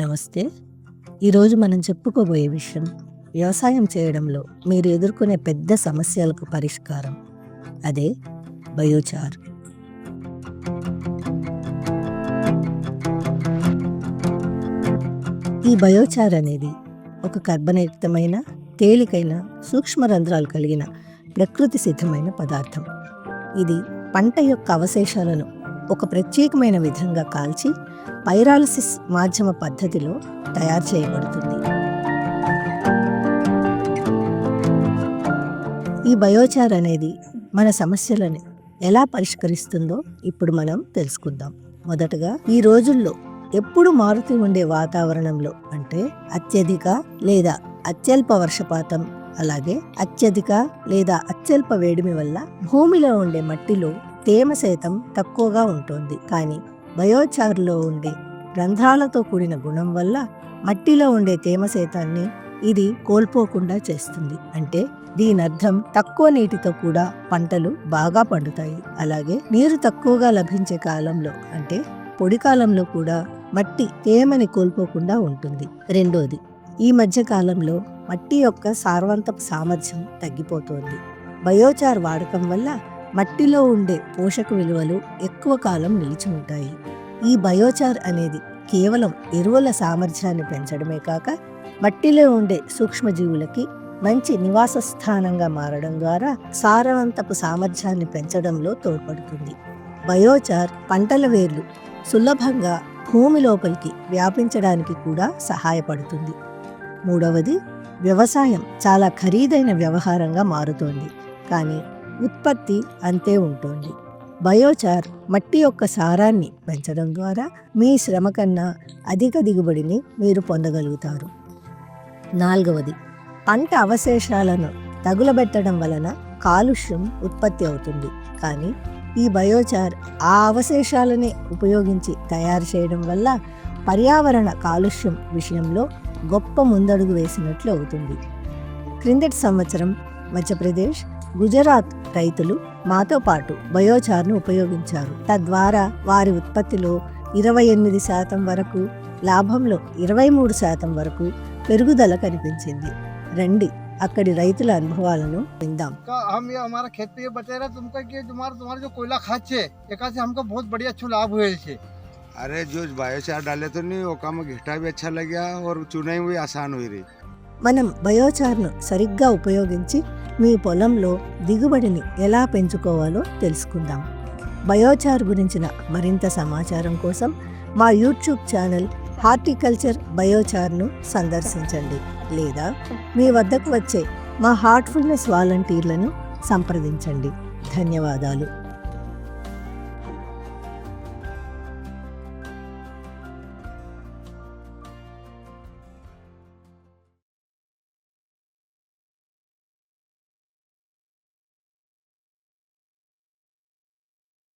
నమస్తే. ఈరోజు మనం చెప్పుకోబోయే విషయం వ్యవసాయం చేయడంలో మీరు ఎదుర్కొనే పెద్ద సమస్యలకు పరిష్కారం. అదే బయోచార్. ఈ బయోచార్ అనేది ఒక కర్బనయుక్తమైన తేలికైన సూక్ష్మ రంధ్రాలు కలిగిన ప్రకృతి సిద్ధమైన పదార్థం. ఇది పంట యొక్క అవశేషాలను ఒక ప్రత్యేకమైన విధంగా కాల్చి పైరాలసిస్ మాధ్యమ పద్ధతిలో తయారు చేయబడుతుంది. ఈ బయోచార్ అనేది మన సమస్యలను ఎలా పరిష్కరిస్తుందో ఇప్పుడు మనం తెలుసుకుందాం. మొదటగా ఈ రోజుల్లో ఎప్పుడు మారుతూ ఉండే వాతావరణంలో అంటే అత్యధిక లేదా అత్యల్ప వర్షపాతం అలాగే అత్యధిక లేదా అత్యల్ప వేడిమి వల్ల భూమిలో ఉండే మట్టిలో తేమ శాతం తక్కువగా ఉంటుంది. కానీ బయోచార్లో ఉండే రంధ్రాలతో కూడిన గుణం వల్ల మట్టిలో ఉండే తేమ శాతాన్ని ఇది కోల్పోకుండా చేస్తుంది. అంటే దీని అర్థం తక్కువ నీటితో కూడా పంటలు బాగా పండుతాయి. అలాగే నీరు తక్కువగా లభించే కాలంలో అంటే పొడి కాలంలో కూడా మట్టి తేమని కోల్పోకుండా ఉంటుంది. రెండోది ఈ మధ్య కాలంలో మట్టి యొక్క సారవంతపు సామర్థ్యం తగ్గిపోతోంది. బయోచార్ వాడకం వల్ల మట్టిలో ఉండే పోషక విలువలు ఎక్కువ కాలం నిలిచి ఉంటాయి. ఈ బయోచార్ అనేది కేవలం ఎరువుల సామర్థ్యాన్ని పెంచడమే కాక మట్టిలో ఉండే సూక్ష్మజీవులకి మంచి నివాస స్థానంగా మారడం ద్వారా సారవంతపు సామర్థ్యాన్ని పెంచడంలో తోడ్పడుతుంది. బయోచార్ పంటల వేర్లు సులభంగా భూమి లోపలికి వ్యాపించడానికి కూడా సహాయపడుతుంది. మూడవది వ్యవసాయం చాలా ఖరీదైన వ్యవహారంగా మారుతోంది. కానీ ఉత్పత్తి అంతే ఉంటుంది. బయోచార్ మట్టి యొక్క సారాన్ని పెంచడం ద్వారా మీ శ్రమ కన్నా అధిక దిగుబడిని మీరు పొందగలుగుతారు. నాలుగవది పంట అవశేషాలను తగులబెట్టడం వలన కాలుష్యం ఉత్పత్తి అవుతుంది. కానీ ఈ బయోచార్ ఆ అవశేషాలనే ఉపయోగించి తయారు చేయడం వల్ల పర్యావరణ కాలుష్యం విషయంలో గొప్ప ముందడుగు వేసినట్లు అవుతుంది. క్రిందటి సంవత్సరం మధ్యప్రదేశ్ గుజరాత్ రైతులు మాతో పాటు బయోచార్ను ఉపయోగించారు తద్వారా వారి ఉత్పత్తిలో ఇరవై ఎనిమిది శాతం వరకు లాభంలో ఇరవై మూడు శాతం వరకు పెరుగుదల కనిపించింది రండి అక్కడి రైతుల అనుభవాలను విందాం का हम ये हमारा खेत पे ये बता रहे तुमको कि तुम्हारा तुम्हारा जो कोयला खाद छे एका से हमको बहुत बढ़िया अच्छो लाभ हुए छे अरे जो बायोचार डाले तो नहीं वो काम घिटा भी अच्छा लग गया और चुनाई भी आसान हुई रही మనం బయోచార్ను సరిగ్గా ఉపయోగించి మీ పొలంలో దిగుబడిని ఎలా పెంచుకోవాలో తెలుసుకుందాం. బయోచార్ గురించిన మరింత సమాచారం కోసం మా యూట్యూబ్ ఛానల్ హార్టికల్చర్ బయోచార్ను సందర్శించండి లేదా మీ వద్దకు వచ్చే మా హార్ట్ఫుల్నెస్ వాలంటీర్లను సంప్రదించండి. ధన్యవాదాలు.